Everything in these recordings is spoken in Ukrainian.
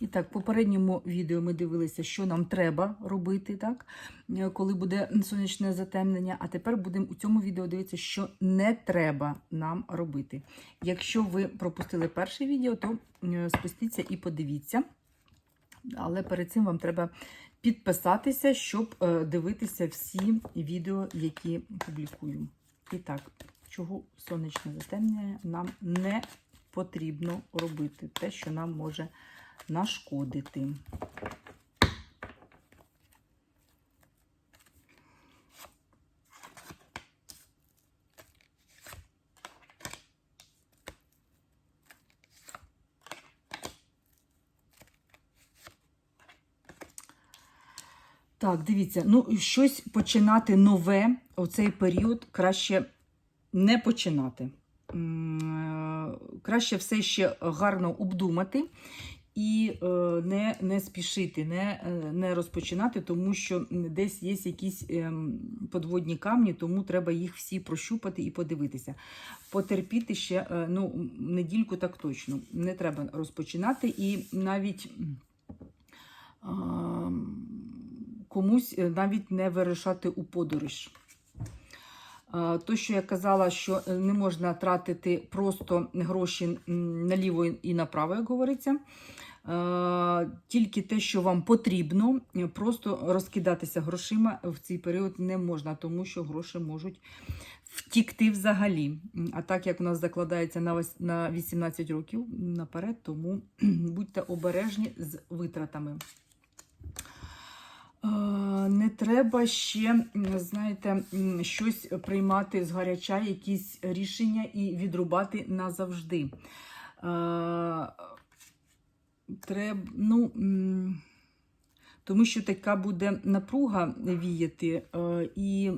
І так, в попередньому відео ми дивилися, що нам треба робити, так, е, коли буде сонячне затемнення. А тепер будемо у цьому відео дивитися, що не треба нам робити. Якщо ви пропустили перше відео, то е, спустіться і подивіться. Але перед цим вам треба підписатися, щоб е, дивитися всі відео, які публікую. І так, чого сонячне затемнення нам не потрібно робити, те, що нам може нашкодити. Так, дивіться, ну щось починати нове у цей період краще не починати. Е, Краще все ще гарно обдумати і е, не, не спішити, не, е, не розпочинати, тому що десь є якісь ем, подводні камні, тому треба їх всі прощупати і подивитися. Потерпіти ще е, ну, недільку так точно. Не треба розпочинати і навіть. ем, комусь навіть не вирушати у подорож. То, що я казала, що не можна тратити просто гроші наліво і направо, як говориться. Е, Тільки те, що вам потрібно, е, просто розкидатися грошима в цей період не можна, тому що гроші можуть втікти взагалі. А так як у нас закладається на вось- на 18 років наперед, тому будьте обережні з витратами. Е, Не треба ще, знаєте, щось приймати з гаряча, якісь рішення і відрубати назавжди. Треба, ну, тому що така буде напруга віяти, е, і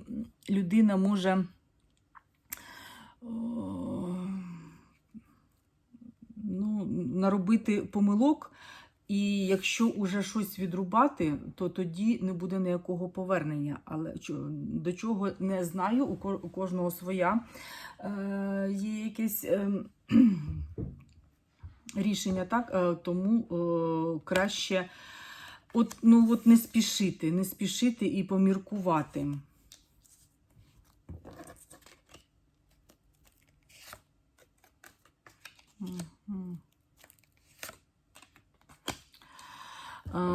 людина може. е, Ну, наробити помилок, і якщо уже щось відрубати, то тоді не буде ніякого повернення. Але до чого не знаю, у кожного своя е, є якесь е, рішення, так? Е, тому е, краще от, ну, от не спішити, не спішити і поміркувати. Мгм.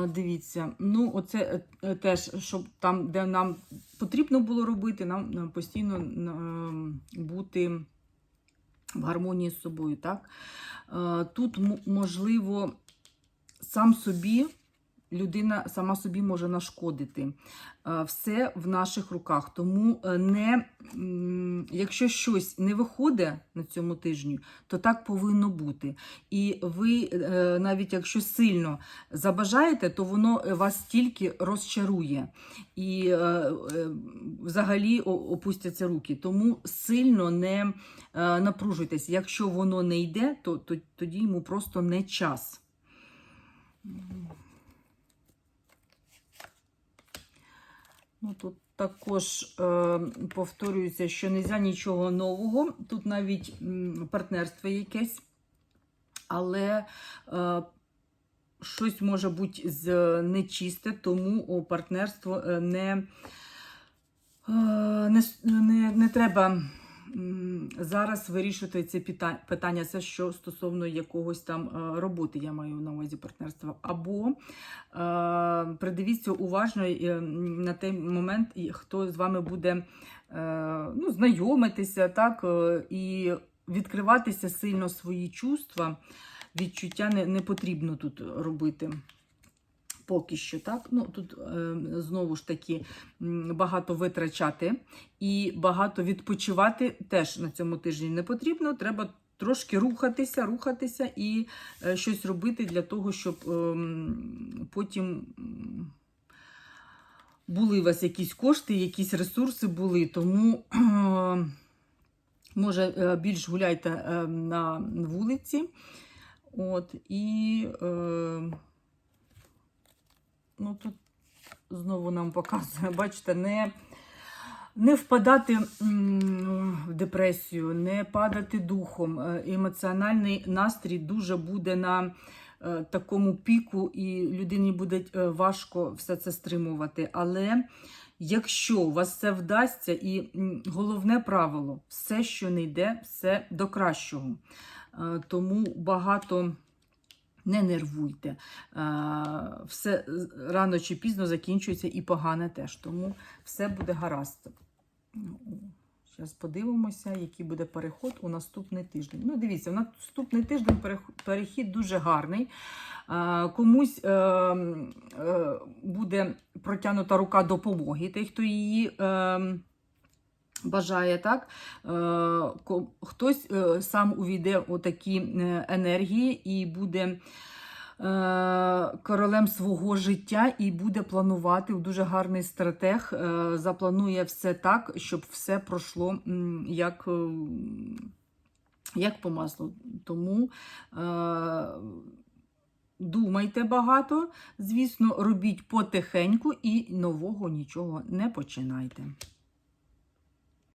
Дивіться, ну оце е, теж, щоб там, де нам потрібно було робити, нам е, постійно е, бути в гармонії з собою. Так? Е, Тут можливо сам собі. Людина сама собі може нашкодити. Е, Все в наших руках. Тому е, не, якщо щось не виходить на цьому тижні, то так повинно бути. І ви, е, навіть якщо сильно забажаєте, то воно вас тільки розчарує. І взагалі опустяться руки. Тому сильно не напружуйтесь. Якщо воно не йде, то тоді йому просто не час. Ну, тут також е, повторюється, що не можна нічого нового. Тут навіть м, партнерство якесь, але е, щось може бути з нечисте, тому партнерство е, не, е, не, не, не треба зараз вирішувати це питання, це що стосовно якогось там е, роботи, я маю на увазі партнерства. Або е, придивіться уважно е, на той момент, хто з вами буде ну, знайомитися, так, і відкриватися сильно свої чувства, відчуття не, не потрібно тут робити. Поки що, так? Ну, тут е, знову ж таки багато витрачати і багато відпочивати теж на цьому тижні не потрібно. Треба трошки рухатися, рухатися і е, щось робити для того, щоб ем, потім були у вас якісь кошти, якісь ресурси були. Тому, е, може, е, більш гуляйте на вулиці. От, і ну, тут знову нам показує, бачите, не, не впадати в депресію, не падати духом. Е, Емоціональний настрій дуже буде на е, такому піку, і людині буде е, важко все це стримувати. Але якщо у вас це вдасться, і головне правило, все, що не йде, все до кращого. Тому багато не нервуйте. Е, Все рано чи пізно закінчується і погане теж. Тому все буде гаразд. Зараз подивимося, який буде переход у наступний тиждень. Ну, дивіться, у наступний тиждень перехід дуже гарний. Е, Комусь е, е, буде протягнута рука допомоги, той, хто її. Бажає так, Е, хтось е, сам увійде у такі е, енергії і буде королем свого життя і буде планувати в дуже гарний стратег. Запланує все так, щоб все пройшло як, як по маслу. Тому думайте багато, звісно, робіть потихеньку і нового нічого не починайте.